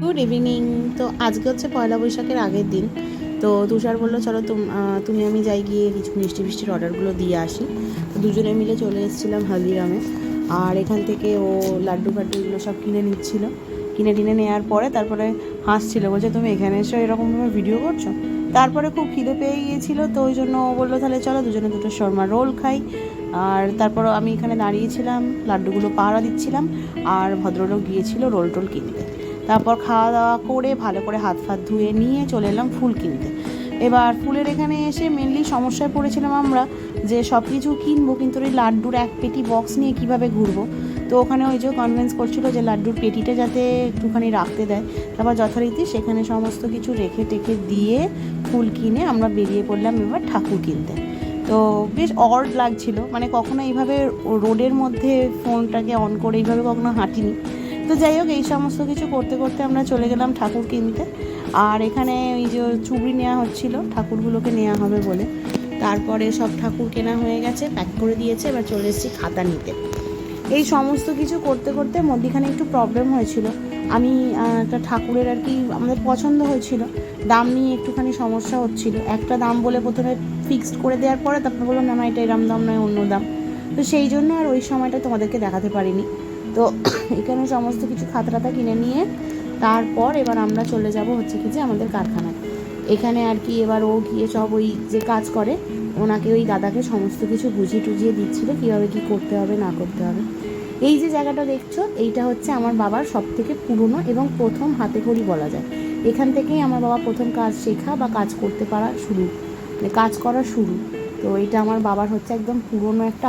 Good evening তো আজকে হচ্ছে পয়লা বৈশাখের আগের দিন। তো তুষার বলল, চলো তুম- আমি যাই গিয়ে কিছু মিষ্টি মিষ্টির অর্ডারগুলো দিয়ে আসি। তো দুজনে মিলে চলে এসেছিলাম হলদিরামে। আর এখান থেকে ও লাড্ডু ফাড্ডু এগুলো সব কিনে নিচ্ছিল। কিনে টিনে নেওয়ার পরে তারপরে হাসছিল, বলছে, তুমি এখানে এসে এরকমভাবে ভিডিও করছ? তারপরে খুব খিদে পেয়ে গিয়েছিল, তো ওই জন্য ও বলল, তাহলে চলো দুজনে দুটো শর্মা রোল খাই। আর তারপর আমি এখানে দাঁড়িয়েছিলাম, লাড্ডুগুলো পাহারা দিচ্ছিলাম, আর ভদ্রলোক গিয়েছিল রোল টোল কিনতে। তারপর খাওয়া দাওয়া করে ভালো করে হাত ফাত ধুয়ে নিয়ে চলে এলাম ফুল কিনতে। এবার ফুলের এখানে এসে মেনলি সমস্যায় পড়েছিলাম আমরা যে সব কিছু কিনবো, কিন্তু ওই লাড্ডুর এক পেটি বক্স নিয়ে কীভাবে ঘুরবো? তো ওখানে ওই যে কনভেন্স করছিল যে লাড্ডুর পেটিটা যাতে একটুখানি রাখতে দেয়। তারপর যথারীতি সেখানে সমস্ত কিছু রেখে টেখে দিয়ে ফুল কিনে আমরা বেরিয়ে পড়লাম এবার ঠাকুর কিনতে। তো বেশ অড লাগছিল। মানে কখনো এইভাবে রোডের মধ্যে ফোনটাকে অন করে এইভাবে কখনো হাঁটিনি। তো যাই হোক, এই সমস্ত কিছু করতে করতে আমরা চলে গেলাম ঠাকুর কিনতে। আর এখানে ওই যে চুবড়ি নেওয়া হচ্ছিল, ঠাকুরগুলোকে নেওয়া হবে বলে। তারপরে সব ঠাকুর কেনা হয়ে গেছে, প্যাক করে দিয়েছে, এবার চলে এসেছি খাতা নিতে। এই সমস্ত কিছু করতে করতে মধ্যিখানে একটু প্রবলেম হয়েছিল। আমি একটা ঠাকুরের আর কি আমাদের পছন্দ হয়েছিল। দাম নিয়ে একটুখানি সমস্যা হচ্ছিল। একটা দাম বলে প্রথমে ফিক্সড করে দেওয়ার পরে তারপর বললাম, না না এটা এরম দাম নয়, অন্য দাম। তো সেই জন্য আর ওই সময়টা তোমাদেরকে দেখাতে পারিনি। তো এখানে সমস্ত কিছু খাতাটা কিনে নিয়ে তারপর এবার আমরা চলে যাব হচ্ছে কি যে আমাদের কারখানায়। এখানে আর কি এবার ও গিয়ে সব ওই যে কাজ করে, ওনাকে ওই দাদাকে সমস্ত কিছু বুঝিয়ে টুঝিয়ে দিচ্ছিল কীভাবে কী করতে হবে, না করতে হবে। এই যে জায়গাটা দেখছ, এইটা হচ্ছে আমার বাবার সব থেকে পুরনো এবং প্রথম হাতে খড়ি বলা যায়। এখান থেকেই আমার বাবা প্রথম কাজ শেখা বা কাজ করতে পারা শুরু মানে কাজ করা শুরু। তো এটা আমার বাবার হচ্ছে একদম পুরনো একটা